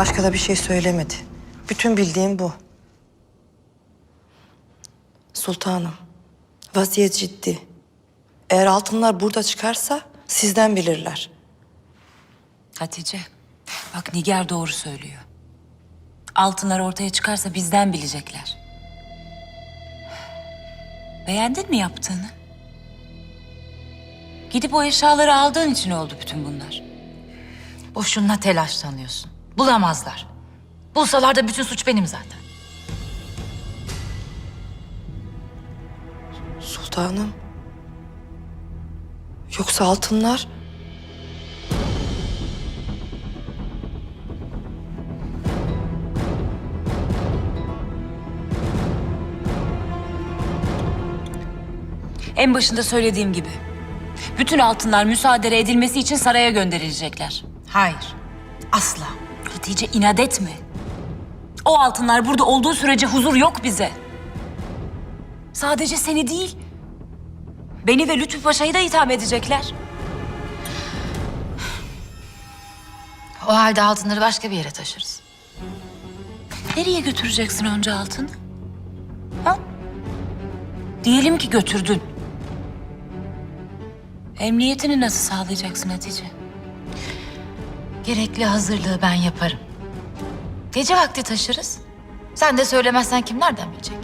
Başka da bir şey söylemedi. Bütün bildiğim bu. Sultanım, vaziyet ciddi. Eğer altınlar burada çıkarsa sizden bilirler. Hatice, bak Nigar doğru söylüyor. Altınlar ortaya çıkarsa bizden bilecekler. Beğendin mi yaptığını? Gidip o eşyaları aldığın için oldu bütün bunlar. Boşuna telaşlanıyorsun. Bulamazlar. Bulsalar da bütün suç benim zaten. Sultanım. Yoksa altınlar... En başında söylediğim gibi. Bütün altınlar müsaade edilmesi için saraya gönderilecekler. Hayır. Asla. Hatice inat etme. O altınlar burada olduğu sürece huzur yok bize. Sadece seni değil, beni ve Lütfü Paşa'yı da itham edecekler. O halde altınları başka bir yere taşırız. Nereye götüreceksin önce altını? Ha? Diyelim ki götürdün. Emniyetini nasıl sağlayacaksın Hatice? Gerekli hazırlığı ben yaparım. Gece vakti taşırız. Sen de söylemezsen kim nereden bilecek?